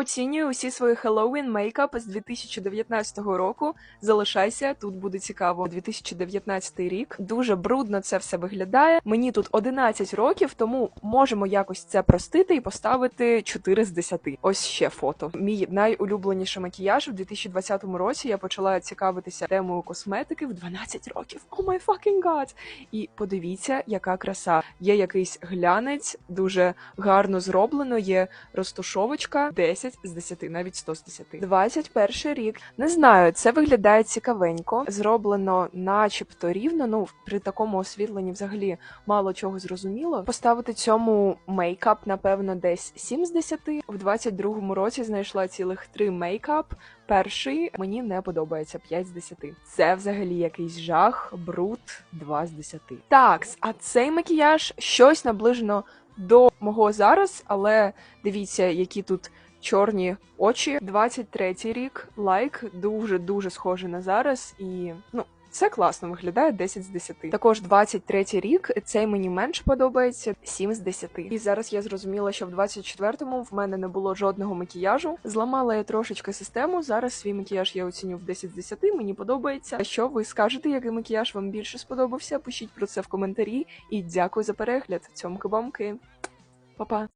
Оцінюю усі свої Halloween мейкап з 2019 року. Залишайся, тут буде цікаво. 2019 рік. Дуже брудно це все виглядає. Мені тут 11 років, тому можемо якось це простити і поставити 4 з 10. Ось ще фото. Мій найулюбленіший макіяж в 2020 році. Я почала цікавитися темою косметики в 12 років. О май fucking god! І подивіться, яка краса. Є якийсь глянець, дуже гарно зроблено. Є розтушовочка 10 з 10, навіть 100 з 10. 21 рік. Не знаю, це виглядає цікавенько. Зроблено, начебто рівно. Ну при такому освітленні взагалі мало чого зрозуміло. Поставити цьому мейкап, напевно, десь 7 з 10. В 22-му році знайшла цілих три мейкап. Перший мені не подобається 5 з 10. Це взагалі якийсь жах, бруд 2 з 10. Так, а цей макіяж щось наближено до мого зараз, але дивіться, які тут чорні очі. 23-й рік, лайк, дуже дуже схожий на зараз, і ну. Це класно виглядає 10 з 10. Також 23-й рік. Цей мені менше подобається 7 з 10. І зараз я зрозуміла, що в 24-му в мене не було жодного макіяжу. Зламала я трошечки систему. Зараз свій макіяж я оціню в 10 з 10. Мені подобається. А що ви скажете, який макіяж вам більше сподобався? Пишіть про це в коментарі. І дякую за перегляд. Цьомки-бомки. Па-па.